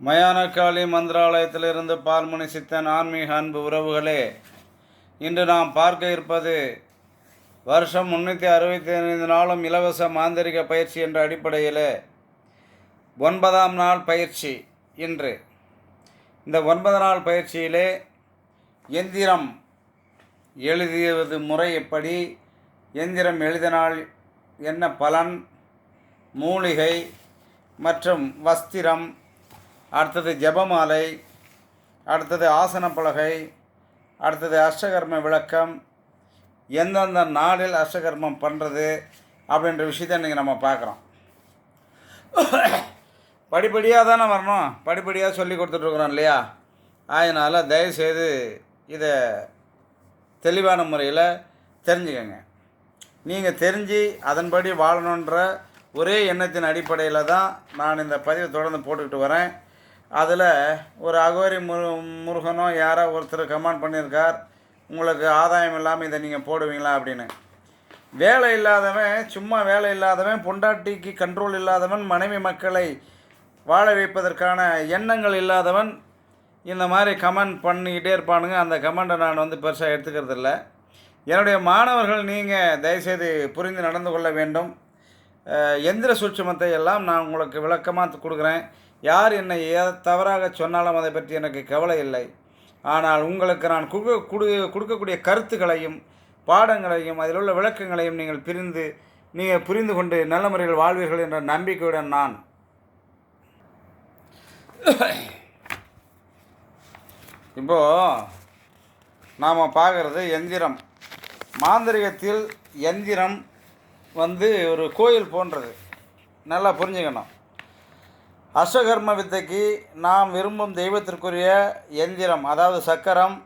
மயானக்காளி மந்திராலயத்திலிருந்து பால்மணி சித்தன் ஆன்மீக அன்பு உறவுகளே இன்று நாம் பார்க்க இருப்பது வருஷம் முன்னூற்றி அறுபத்தி ஐந்து நாளும் இலவச மாந்திரிக பயிற்சி என்ற அடிப்படையில் ஒன்பதாம் நாள் பயிற்சி இன்று. இந்த ஒன்பது நாள் பயிற்சியிலே எந்திரம் எழுதியது முறை எப்படி எந்திரம் எழுதினால் என்ன பலன் மூலிகை மற்றும் வஸ்திரம் அடுத்தது ஜெபமாலை அடுத்தது ஆசன பலகை அடுத்தது அஷ்டகர்ம விளக்கம் எந்தெந்த நாளில் அஷ்டகர்மம் பண்ணுறது அப்படின்ற விஷயத்தை இன்றைக்கி நம்ம பார்க்குறோம். படிப்படியாக தானே வரணும். படிப்படியாக சொல்லி கொடுத்துட்ருக்குறோம் இல்லையா? அதனால் தயவுசெய்து இதை தெளிவான முறையில் தெரிஞ்சுக்கங்க. நீங்கள் தெரிஞ்சு அதன்படி வாழணுன்ற ஒரே எண்ணத்தின் அடிப்படையில் தான் நான் இந்த பதிவை தொடர்ந்து போட்டுக்கிட்டு வரேன். அதில் ஒரு அகோரி முரு முருகனோ யாரோ ஒருத்தர் கமெண்ட் பண்ணியிருக்கார். உங்களுக்கு ஆதாயம் இல்லாமல் இதை நீங்கள் போடுவீங்களா அப்படின்னு. வேலை இல்லாதவன் சும்மா வேலை இல்லாதவன் பொண்டாட்டிக்கு கண்ட்ரோல் இல்லாதவன் மனைவி மக்களை வாழ வைப்பதற்கான எண்ணங்கள் இல்லாதவன் இந்த மாதிரி கமெண்ட் பண்ணிக்கிட்டே இருப்பானுங்க. அந்த கமெண்ட்டை நான் வந்து பெருசாக எடுத்துக்கிறது இல்லை. என்னுடைய மாணவர்கள் நீங்கள் தயவுசெய்து புரிந்து நடந்து கொள்ள வேண்டும். எந்திர சூட்சுமத்தை எல்லாம் நான் உங்களுக்கு விளக்கமாக கொடுக்குறேன். யார் என்னை ஏ தவறாக சொன்னாலும் அதை பற்றி எனக்கு கவலை இல்லை. ஆனால் உங்களுக்கு நான் கொடுக்க குடு கொடுக்கக்கூடிய கருத்துக்களையும் பாடங்களையும் அதில் உள்ள விளக்கங்களையும் நீங்கள் பிரிந்து நீங்கள் புரிந்து கொண்டு நல்ல முறையில் வாழ்வீர்கள் என்ற நம்பிக்கையுடன் நான். இப்போது நாம் பார்க்குறது எந்திரம். மாந்திரிகத்தில் எந்திரம் வந்து ஒரு கோயில் போன்றது. நல்லா புரிஞ்சுக்கணும். அஸ்வகர்ம வித்தைக்கு நாம் விரும்பும் தெய்வத்திற்குரிய எந்திரம் அதாவது சக்கரம்.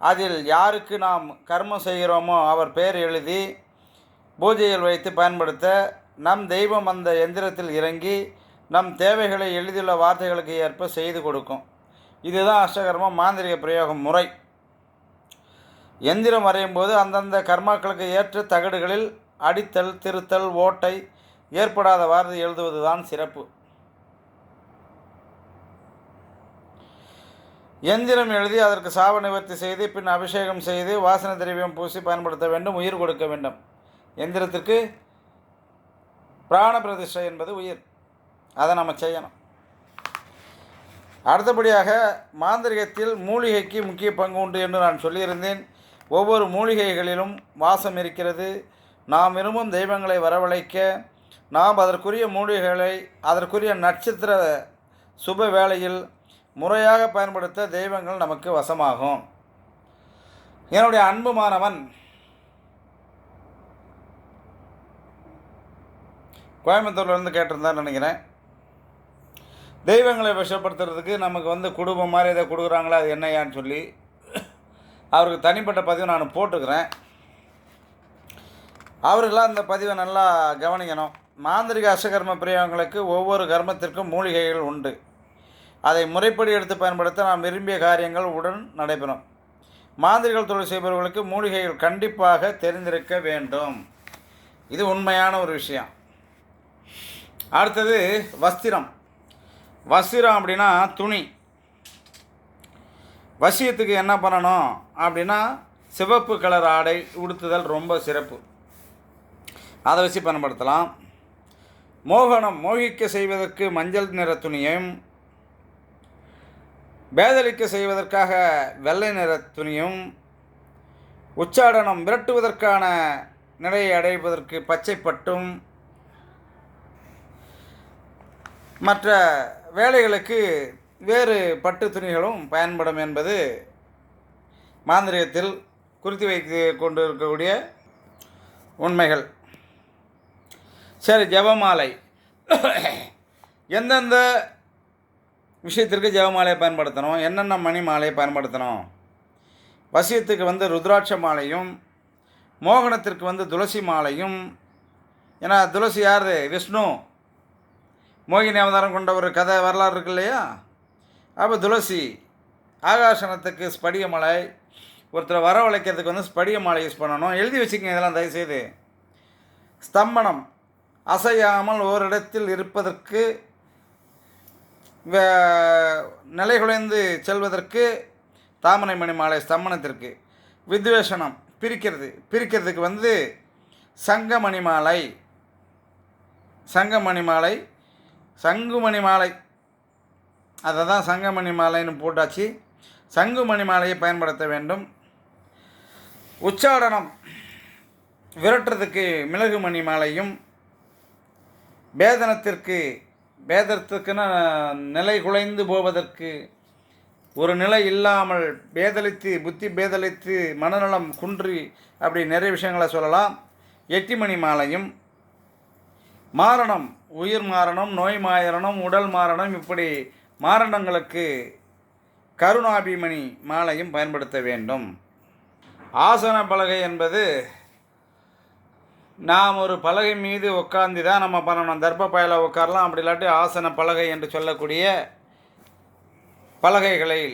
அதில் யாருக்கு நாம் கர்மம் செய்கிறோமோ அவர் பெயர் எழுதி பூஜையில் வைத்து பயன்படுத்த நம் தெய்வம் அந்த எந்திரத்தில் இறங்கி நம் தேவைகளை எழுதியுள்ள வார்த்தைகளுக்கு ஏற்ப செய்து கொடுக்கும். இதுதான் அஷ்டகர்ம மாந்திரிக பிரயோகம் முறை. எந்திரம் வரையும் போது அந்தந்த கர்மாக்களுக்கு ஏற்ற தகடுகளில் அடித்தல் திருத்தல் ஓட்டை ஏற்படாதவாறு எழுதுவதுதான் சிறப்பு. எந்திரம் எழுதி அதற்கு சாப நிவர்த்தி செய்து பின் அபிஷேகம் செய்து வாசனை திரவியம் பூசி பயன்படுத்த வேண்டும் உயிர் கொடுக்க வேண்டும். எந்திரத்திற்கு பிராண பிரதிஷ்டை என்பது உயிர். அதை நம்ம செய்யணும். அடுத்தபடியாக மாந்திரிகத்தில் மூலிகைக்கு முக்கிய பங்கு உண்டு என்று நான் சொல்லியிருந்தேன். ஒவ்வொரு மூலிகைகளிலும் வாசம் இருக்கிறது. நாம் விரும்பும் தெய்வங்களை வரவழைக்க நாம் அதற்குரிய மூலிகைகளை அதற்குரிய நட்சத்திர சுப வேளையில் முறையாக பயன்படுத்த தெய்வங்கள் நமக்கு வசமாகும். என்னுடைய அன்பு மாணவன் கோயம்புத்தூர்லேருந்து கேட்டிருந்தான்னு நினைக்கிறேன். தெய்வங்களை விஷப்படுத்துறதுக்கு நமக்கு வந்து குடும்பம் மாதிரி எதை கொடுக்குறாங்களா அது என்னையான்னு சொல்லி அவருக்கு தனிப்பட்ட பதிவு நான் போட்டுக்கிறேன். அவர்களாம் அந்த பதிவை நல்லா கவனிக்கணும். மாந்திரிக அசகர்ம பிரியவங்களுக்கு ஒவ்வொரு கர்மத்திற்கும் மூலிகைகள் உண்டு. அதை முறைப்படி எடுத்து பயன்படுத்த நாம் விரும்பிய காரியங்கள் உடன் நடைபெறும். மாந்திரிகள் தொழில் செய்பவர்களுக்கு மூலிகைகள் கண்டிப்பாக தெரிந்திருக்க வேண்டும். இது உண்மையான ஒரு விஷயம். அடுத்தது வஸ்திரம். வஸ்திரம் அப்படின்னா துணி. வசியத்துக்கு என்ன பண்ணணும் அப்படின்னா சிவப்பு கலர் ஆடை உடுத்துதல் ரொம்ப சிறப்பு. அதை வச்சு பயன்படுத்தலாம். மோகனம் மோகிக்க செய்வதற்கு மஞ்சள் நிற துணியும் பேதலிக்க செய்வதற்காக வெள்ளை நிற துணியும் உச்சாடனம் விரட்டுவதற்கான நிலையை அடைவதற்கு பச்சைப்பட்டும் மற்ற வேலைகளுக்கு வேறு பட்டு துணிகளும் பயன்படும் என்பது மாந்திரியத்தில் குறித்து வைத்து கொண்டு இருக்கக்கூடிய உண்மைகள். சரி ஜெபமாலை. எந்தெந்த விஷயத்திற்கு ஜெவமாலையை பயன்படுத்தணும். என்னென்ன மணி மாலையை பயன்படுத்தணும்? வசியத்துக்கு வந்து ருத்ராட்ச மாலையும் மோகனத்திற்கு வந்து துளசி மாலையும். ஏன்னா துளசி யார்? விஷ்ணு. மோகினி அவதாரம் கொண்ட ஒரு கதை வரலாறு இருக்கு இல்லையா? அப்போ துளசி ஆகாசனத்துக்கு ஸ்படிக மலை ஒருத்தரை வரவழைக்கிறதுக்கு வந்து ஸ்படிக மாலை யூஸ் பண்ணணும். எழுதி வச்சுக்கங்க இதெல்லாம் தயவுசெய்து. ஸ்தம்பனம் அசையாமல் ஓரிடத்தில் இருப்பதற்கு நிலைகுலைந்து செல்வதற்கு தாமரை மணி மாலை ஸ்தம்பனத்திற்கு வித்வேஷனம் பிரிக்கிறது. பிரிக்கிறதுக்கு வந்து சங்கமணி மாலை. சங்கமணி மாலை. சங்குமணி மாலை. அதை தான் சங்கமணி மாலைன்னு போட்டாச்சு. சங்குமணி மாலையை பயன்படுத்த வேண்டும். உச்சாடனம். விரட்டுறதுக்கு மிளகு மணி மாலையும் வேதனத்திற்கு பேதத்திற்குன்னு நிலை குலைந்து போவதற்கு ஒரு நிலை இல்லாமல் பேதலித்து புத்தி பேதலித்து மனநலம் குன்றி அப்படி நிறைய விஷயங்களை சொல்லலாம். எட்டிமணி மாலையும் மாரணம் உயிர் மாரணம் நோய் மாரணம் உடல் மாரணம் இப்படி மாரணங்களுக்கு கருணாபிமணி மாலையும் பயன்படுத்த வேண்டும். ஆசன பலகை என்பது நாம் ஒரு பலகை மீது உட்காந்து தான் நம்ம பண்ணணும். தர்ப்ப பயல உட்காரலாம் அப்படி இல்லாட்டி ஆசன பலகை என்று சொல்லக்கூடிய பலகைகளில்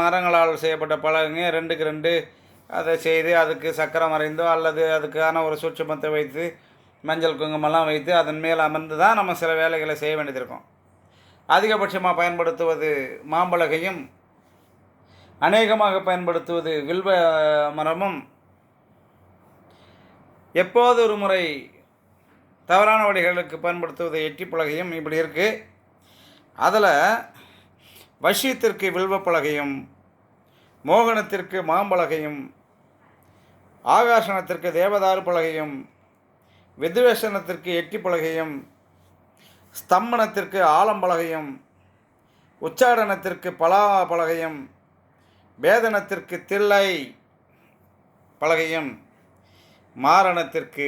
மரங்களால் செய்யப்பட்ட பலகைங்க. ரெண்டுக்கு ரெண்டு அதை செய்து அதுக்கு சக்கரம் வரைந்தோ அல்லது அதுக்கான ஒரு சூட்சமத்தை வைத்து மஞ்சள் குங்குமம்லாம் வைத்து அதன் மேல் அமர்ந்து தான் நம்ம சில வேலைகளை செய்ய வேண்டியது இருக்கும். அதிகபட்சமாக பயன்படுத்துவது மாம்பலகையும் அநேகமாக பயன்படுத்துவது வில்வ மரமும் எப்போது ஒரு முறை தவறான வழிகளுக்கு பயன்படுத்துவது எட்டி பலகையும் இப்படி இருக்குது அதில் வசியத்திற்கு வில்வ பலகையும் மோகனத்திற்கு மாம்பலகையும் ஆகாசனத்திற்கு தேவதாறு பலகையும் வித்வேஷனத்திற்கு எட்டி பலகையும் ஸ்தம்பனத்திற்கு ஆலம்பலகையும் உச்சாடனத்திற்கு பலா பலகையும் வேதனத்திற்கு தில்லை பலகையும் மாரணத்திற்கு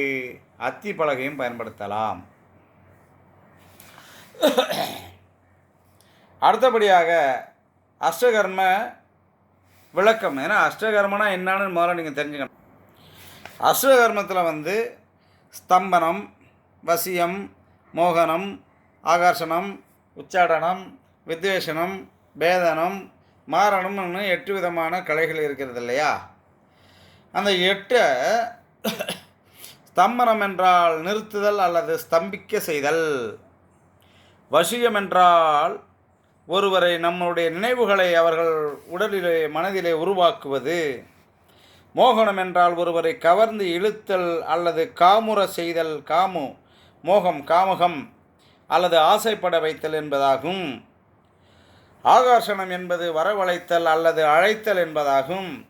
அத்தி பலகையும் பயன்படுத்தலாம். அடுத்தபடியாக அஷ்டகர்ம விளக்கம். ஏன்னா அஷ்டகர்மனா என்னன்னு முதல்ல நீங்கள் தெரிஞ்சுக்கணும். அஷ்டகர்மத்தில் வந்து ஸ்தம்பனம் வசியம் மோகனம் ஆகர்ஷணம் உச்சாடனம் வித்வேஷனம் பேதனம் மாரணம்னு எட்டு விதமான கலைகள் இருக்கிறது இல்லையா? அந்த எட்டை ஸ்தம்பனம் என்றால் நிறுத்துதல் அல்லது ஸ்தம்பிக்க செய்தல். வசியம் என்றால் ஒருவரை நம்முடைய நினைவுகளை அவர்கள் உடலிலே மனதிலே உருவாக்குவது. மோகனம் என்றால் ஒருவரை கவர்ந்து இழுத்தல் அல்லது காமுற செய்தல் காமு மோகம் காமகம் அல்லது ஆசைப்பட வைத்தல் என்பதாகும். ஆகர்ஷணம் என்பது வரவழைத்தல் அல்லது அழைத்தல் என்பதாகும்.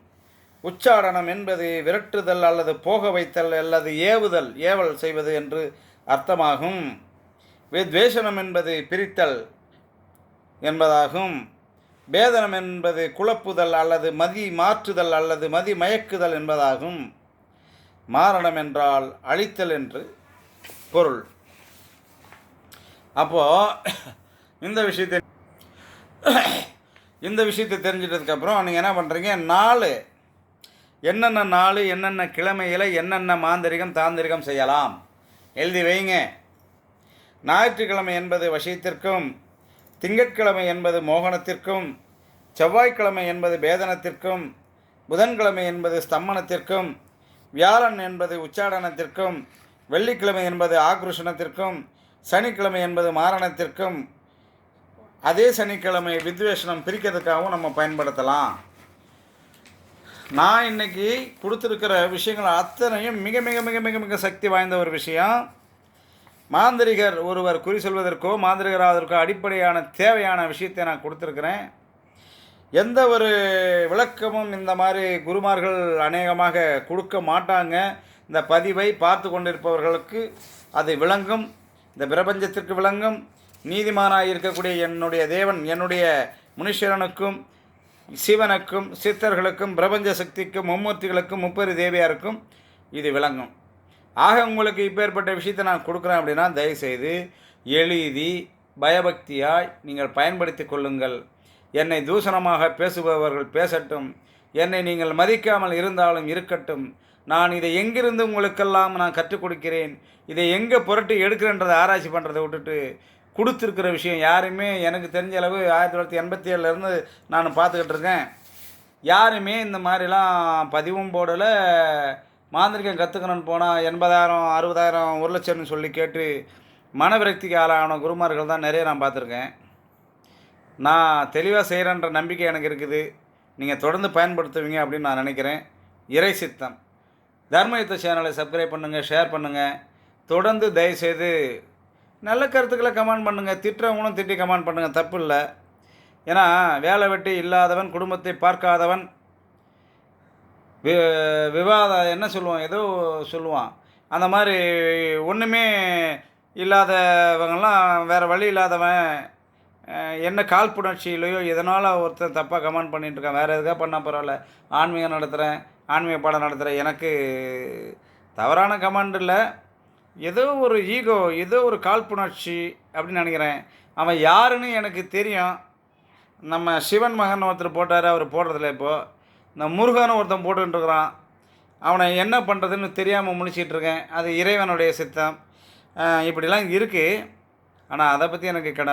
உச்சாடனம் என்பது விரட்டுதல் அல்லது போக வைத்தல் அல்லது ஏவுதல் ஏவல் செய்வது என்று அர்த்தமாகும். வித்வேஷனம் என்பது பிரித்தல் என்பதாகும். பேதனம் என்பது குழப்புதல் அல்லது மதி மாற்றுதல் அல்லது மதி மயக்குதல் என்பதாகும். மாரணம் என்றால் அழித்தல் என்று பொருள். அப்போது இந்த விஷயத்தை இந்த விஷயத்தை தெரிஞ்சிட்டதுக்கப்புறம் நீங்கள் என்ன பண்ணுறீங்க நாலு என்னென்ன நாள் என்னென்ன கிழமையில் என்னென்ன மாந்திரிகம் தாந்திரிகம் செய்யலாம்? எழுதி வைங்க. ஞாயிற்றுக்கிழமை என்பது வசியத்திற்கும் திங்கட்கிழமை என்பது மோகனத்திற்கும் செவ்வாய்க்கிழமை என்பது பேதனத்திற்கும் புதன்கிழமை என்பது ஸ்தம்மனத்திற்கும் வியாழன் என்பது உச்சாடனத்திற்கும் வெள்ளிக்கிழமை என்பது ஆக்ருஷணத்திற்கும் சனிக்கிழமை என்பது மாரணத்திற்கும் அதே சனிக்கிழமை வித்வேஷனம் பிரிக்கிறதுக்காகவும் நம்ம பயன்படுத்தலாம். நான் இன்னைக்கு கொடுத்துருக்கிற விஷயங்கள் அத்தனையும் மிக மிக மிக மிக மிக சக்தி வாய்ந்த ஒரு விஷயம். மாந்திரிகர் ஒருவர் குறி சொல்வதற்கோ மாந்திரிகர் ஆவதற்கோ அடிப்படையான தேவையான விஷயத்தை நான் கொடுத்துருக்குறேன். எந்த ஒரு விளக்கமும் இந்த மாதிரி குருமார்கள் அநேகமாக கொடுக்க மாட்டாங்க. இந்த பதிவை பார்த்து கொண்டிருப்பவர்களுக்கு அது விளங்கும். இந்த பிரபஞ்சத்திற்கு விளங்கும். நீதிமானாக இருக்கக்கூடிய என்னுடைய தேவன் என்னுடைய முனீஸ்வரனுக்கும் சிவனுக்கும் சித்தர்களுக்கும் பிரபஞ்ச சக்திக்கும் மும்மூர்த்திகளுக்கும் முப்பெரு தேவியாருக்கும் இது விளங்கும். ஆக உங்களுக்கு இப்பேற்பட்ட விஷயத்தை நான் கொடுக்குறேன் அப்படின்னா தயவுசெய்து எழுதி பயபக்தியாய் நீங்கள் பயன்படுத்தி கொள்ளுங்கள். என்னை தூஷணமாக பேசுபவர்கள் பேசட்டும். என்னை நீங்கள் மதிக்காமல் இருந்தாலும் இருக்கட்டும். நான் இதை எங்கிருந்து உங்களுக்கெல்லாம் நான் கற்றுக் கொடுக்கிறேன்? இதை எங்கே புரட்டி எடுக்கிறேன்றதை ஆராய்ச்சி பண்ணுறதை விட்டுட்டு கொடுத்துருக்கிற விஷயம் யாருமே எனக்கு தெரிஞ்ச அளவு ஆயிரத்தி தொள்ளாயிரத்தி எண்பத்தி ஏழுலேருந்து நான் பார்த்துக்கிட்டு இருக்கேன். யாருமே இந்த மாதிரிலாம் பதிவும் போடலை. மாந்திரிகம் கற்றுக்கணும்னு போனால் எண்பதாயிரம் அறுபதாயிரம் ஒரு லட்சம்னு சொல்லி கேட்டு மனவிரக்திக்கு ஆளான குருமார்கள் தான் நிறைய நான் பார்த்துருக்கேன். நான் தெளிவாக செய்கிறேன்ற நம்பிக்கை எனக்கு இருக்குது. நீங்கள் தொடர்ந்து பயன்படுத்துவீங்க அப்படின்னு நான் நினைக்கிறேன். இறை சித்தம். தர்மயுத்த சேனலை சப்ஸ்கிரைப் பண்ணுங்கள் ஷேர் பண்ணுங்கள் தொடர்ந்து தயவுசெய்து நல்ல கருத்துக்களை கமெண்ட் பண்ணுங்கள் திட்டுறவங்களும் திட்டி கமெண்ட் பண்ணுங்கள் தப்பு இல்லை. ஏன்னா வேலை வெட்டி இல்லாதவன் குடும்பத்தை பார்க்காதவன் வி விவாத என்ன சொல்லுவான்? ஏதோ சொல்லுவான். அந்த மாதிரி ஒன்றுமே இல்லாதவங்கெல்லாம் வேறு வழி இல்லாதவன் என்ன காழ்ப்புணர்ச்சியிலையோ எதனால் ஒருத்தன் தப்பாக கமெண்ட் பண்ணிட்டு இருக்கான் வேறு எதுக்காக பண்ணால் பரவாயில்ல. ஆன்மீகம் நடத்துகிறேன் ஆன்மீக பாடம் நடத்துகிறேன் எனக்கு தவறான கமெண்ட் இல்லை. ஏதோ ஒரு ஈகோ ஏதோ ஒரு காழ்ப்புணர்ச்சி அப்படின்னு நினைக்கிறேன். அவன் யாருன்னு எனக்கு தெரியும். நம்ம சிவன் மகன் ஒருத்தர் போட்டார் அவர் போடுறதில்ல இப்போது இந்த முருகன் ஒருத்தன் போட்டுருக்குறான் அவனை என்ன பண்ணுறதுன்னு தெரியாமல் முடிச்சிட்டு இருக்கேன் அது இறைவனுடைய சித்தம். இப்படிலாம் இருக்குது ஆனால் அதை பற்றி எனக்கு கட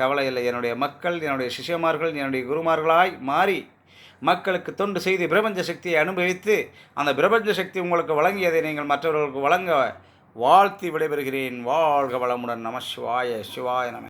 கவலை இல்லை. என்னுடைய மக்கள் என்னுடைய சிஷ்யமார்கள் என்னுடைய குருமார்களாய் மாறி மக்களுக்கு தொண்டு செய்து பிரபஞ்ச சக்தியை அனுபவித்து அந்த பிரபஞ்ச சக்தி உங்களுக்கு வழங்கியதை நீங்கள் மற்றவர்களுக்கு வழங்க வாழ்த்தி விடைபெறுகிறேன். வாழ்க வளமுடன் நம சிவாய சிவாய நம.